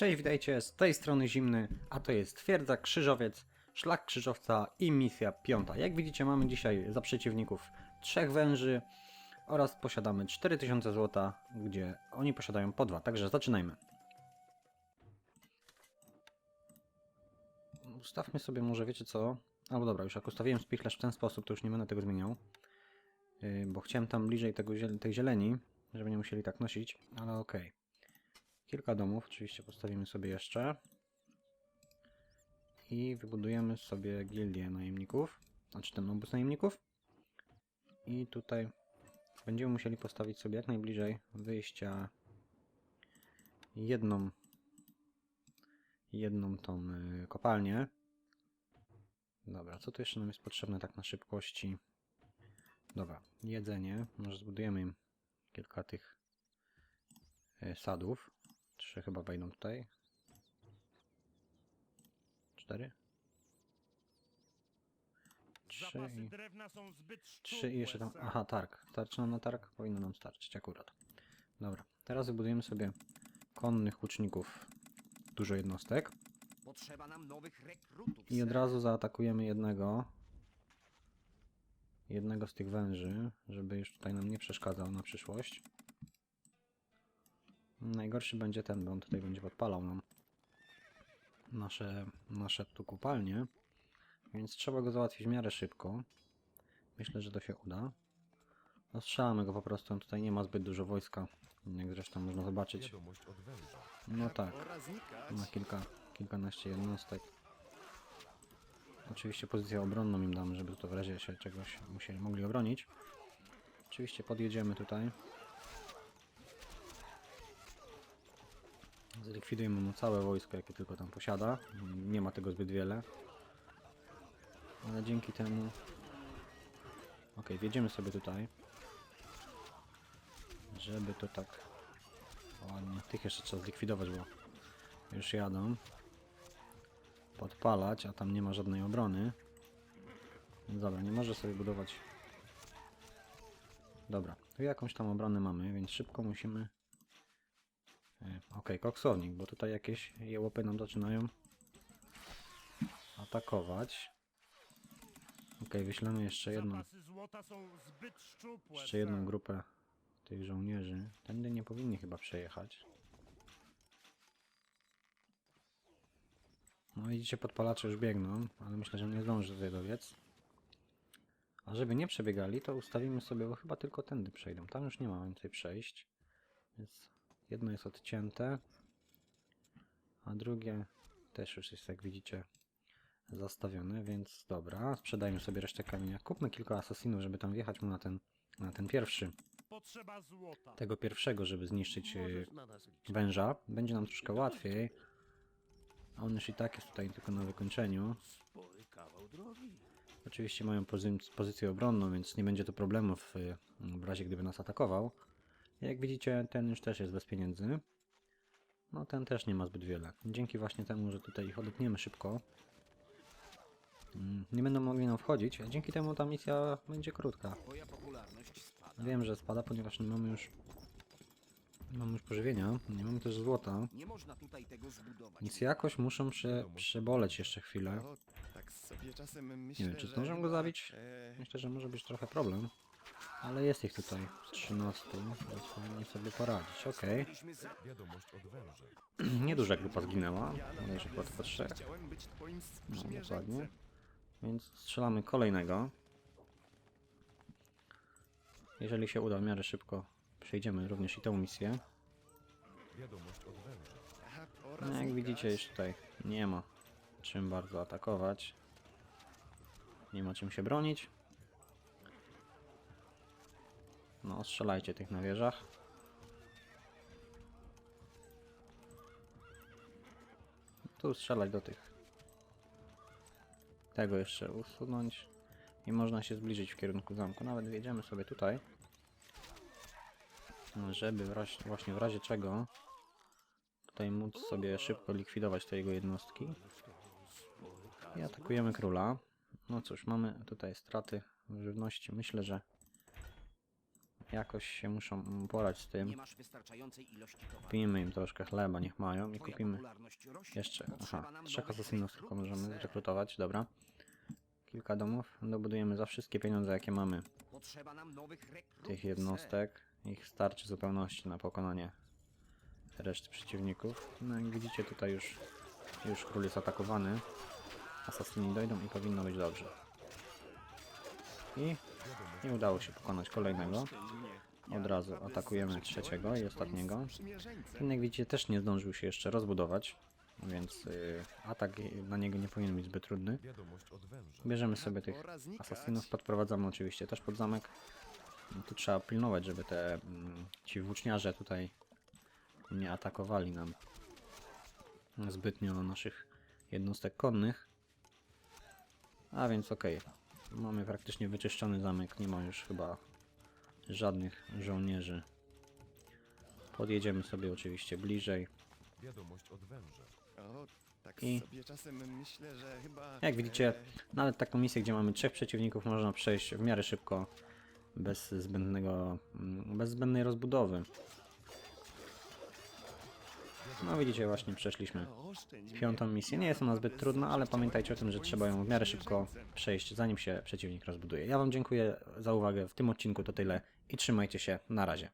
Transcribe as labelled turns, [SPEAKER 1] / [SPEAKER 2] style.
[SPEAKER 1] Cześć, witajcie, z tej strony Zimny, a to jest Twierdza Krzyżowiec, Szlak Krzyżowca i misja piąta. Jak widzicie mamy dzisiaj za przeciwników trzech węży oraz posiadamy 4000 zł, gdzie oni posiadają po dwa, także zaczynajmy. Ustawmy sobie może, wiecie co? Albo dobra, już jak ustawiłem spichlerz w ten sposób, to już nie będę tego zmieniał. Yy, bo chciałem tam bliżej tego, tej zieleni, żeby nie musieli tak nosić, ale okej. Kilka domów oczywiście postawimy sobie jeszcze. I wybudujemy sobie gildię najemników, znaczy ten obóz najemników. I tutaj będziemy musieli postawić sobie jak najbliżej wyjścia jedną jedną tą y, kopalnię. Dobra, co tu jeszcze nam jest potrzebne tak na szybkości? Dobra, jedzenie. Może zbudujemy kilka tych y, sadów. Trzy chyba wejdą tutaj. Cztery? Trzy
[SPEAKER 2] Zapasy
[SPEAKER 1] i...
[SPEAKER 2] drewna są zbyt
[SPEAKER 1] Trzy i jeszcze tam...
[SPEAKER 2] szczupłe,
[SPEAKER 1] Aha, targ. Starczy nam na targ? Powinno nam starczyć akurat. Dobra, teraz wybudujemy sobie konnych łuczników. Dużo jednostek.
[SPEAKER 3] Potrzeba nam nowych rekrutów.
[SPEAKER 1] I od razu zaatakujemy jednego. Jednego z tych węży, żeby już tutaj nam nie przeszkadzał na przyszłość. Najgorszy będzie ten, bo on tutaj będzie podpalał nam nasze, nasze tu kopalnie. Więc trzeba go załatwić w miarę szybko. Myślę, że to się uda. Ostrzelamy go po prostu, on tutaj nie ma zbyt dużo wojska. Jak zresztą można zobaczyć. No tak. Ma kilka, kilkanaście jednostek. Oczywiście pozycję obronną im damy, żeby to w razie się czegoś musieli, mogli obronić. Oczywiście podjedziemy tutaj. Zlikwidujemy mu całe wojsko, jakie tylko tam posiada. Nie ma tego zbyt wiele. Ale dzięki temu... Ok, wjedziemy sobie tutaj. Żeby to tak ładnie... Tych jeszcze trzeba zlikwidować, bo już jadą. Podpalać, a tam nie ma żadnej obrony. Więc Dobra, nie może sobie budować. Dobra, tu jakąś tam obronę mamy, więc szybko musimy... Okej, koksownik, bo tutaj jakieś jełopy nam zaczynają atakować. Okej, wyślemy jeszcze jedną, jeszcze jedną grupę tych żołnierzy. Tędy nie powinni chyba przejechać. No widzicie, podpalacze już biegną, ale myślę, że nie zdąży tutaj dobiec. A żeby nie przebiegali, to ustawimy sobie, bo chyba tylko tędy przejdą. Tam już nie ma więcej przejść. Więc jedno jest odcięte, a drugie też już jest, jak widzicie, zastawione, więc dobra. Sprzedajmy sobie resztę kamienia. Kupmy kilka asasinów, żeby tam wjechać mu na ten, na ten pierwszy. Tego pierwszego, żeby zniszczyć e, węża. Będzie nam troszkę łatwiej. A on już i tak jest tutaj tylko na wykończeniu. Oczywiście mają pozy- pozycję obronną, więc nie będzie to problemów y, w razie gdyby nas atakował. Jak widzicie, ten już też jest bez pieniędzy. No ten też nie ma zbyt wiele. Dzięki właśnie temu, że tutaj ich odetniemy szybko. mm, Nie będą mogli nam wchodzić, a dzięki temu ta misja będzie krótka. Wiem, że spada, ponieważ nie mamy już... Nie mamy już pożywienia, nie mamy też złota.
[SPEAKER 3] Nie można tutaj tego zbudować.
[SPEAKER 1] Więc jakoś muszą prze, przeboleć jeszcze chwilę.
[SPEAKER 4] No, tak
[SPEAKER 1] Nie wiem, czy zdążę go zabić?
[SPEAKER 4] e,
[SPEAKER 1] Myślę, że może być trochę problem. Ale jest ich tutaj 13, więc powinni sobie poradzić. Okej. Nieduża grupa zginęła.
[SPEAKER 4] ja
[SPEAKER 1] Bodajże chyba tylko trzech. No, dokładnie. Więc strzelamy kolejnego. Jeżeli się uda w miarę szybko, przejdziemy również i tę misję. No jak widzicie, już tutaj nie ma czym bardzo atakować. Nie ma czym się bronić. No, strzelajcie tych na wieżach. Tu strzelać do tych. Tego jeszcze usunąć. I można się zbliżyć w kierunku zamku. Nawet wjedziemy sobie tutaj. Żeby w razie, właśnie w razie czego tutaj móc sobie szybko likwidować te jego jednostki. I atakujemy króla. No cóż, mamy tutaj straty żywności. Myślę, że jakoś się muszą mm, porać z tym. Kupimy im troszkę chleba, niech mają i kupimy jeszcze, aha, trzech asasynów tylko możemy
[SPEAKER 3] ser.
[SPEAKER 1] zrekrutować, dobra. Kilka domów, dobudujemy za wszystkie pieniądze jakie mamy
[SPEAKER 3] Potrzeba nam nowych rekrutów,
[SPEAKER 1] tych jednostek. Ich starczy w zupełności na pokonanie reszty przeciwników. No jak widzicie tutaj już, już król jest atakowany. Asasyni dojdą i powinno być dobrze. I nie udało się pokonać kolejnego. Od razu atakujemy trzeciego i ostatniego. Ten jak widzicie też nie zdążył się jeszcze rozbudować, więc y, atak na niego nie powinien być zbyt trudny. Bierzemy sobie tych asasynów, podprowadzamy oczywiście też pod zamek. Tu trzeba pilnować, żeby te mm, ci włóczniarze tutaj nie atakowali nam zbytnio naszych jednostek konnych. A więc okej, mamy praktycznie wyczyszczony zamek, nie ma już chyba żadnych żołnierzy. Podjedziemy sobie oczywiście bliżej.
[SPEAKER 5] Wiadomość od węża.
[SPEAKER 4] O, tak
[SPEAKER 1] I-
[SPEAKER 4] sobie czasem myślę, że chyba...
[SPEAKER 1] Jak widzicie, Nawet taką misję, gdzie mamy trzech przeciwników, można przejść w miarę szybko, bez zbędnego, mm, bez zbędnej rozbudowy. No widzicie, właśnie przeszliśmy piątą misję. Nie jest ona zbyt trudna, ale pamiętajcie o tym, że trzeba ją w miarę szybko przejść, zanim się przeciwnik rozbuduje. Ja Wam dziękuję za uwagę w tym odcinku, to tyle i trzymajcie się, na razie.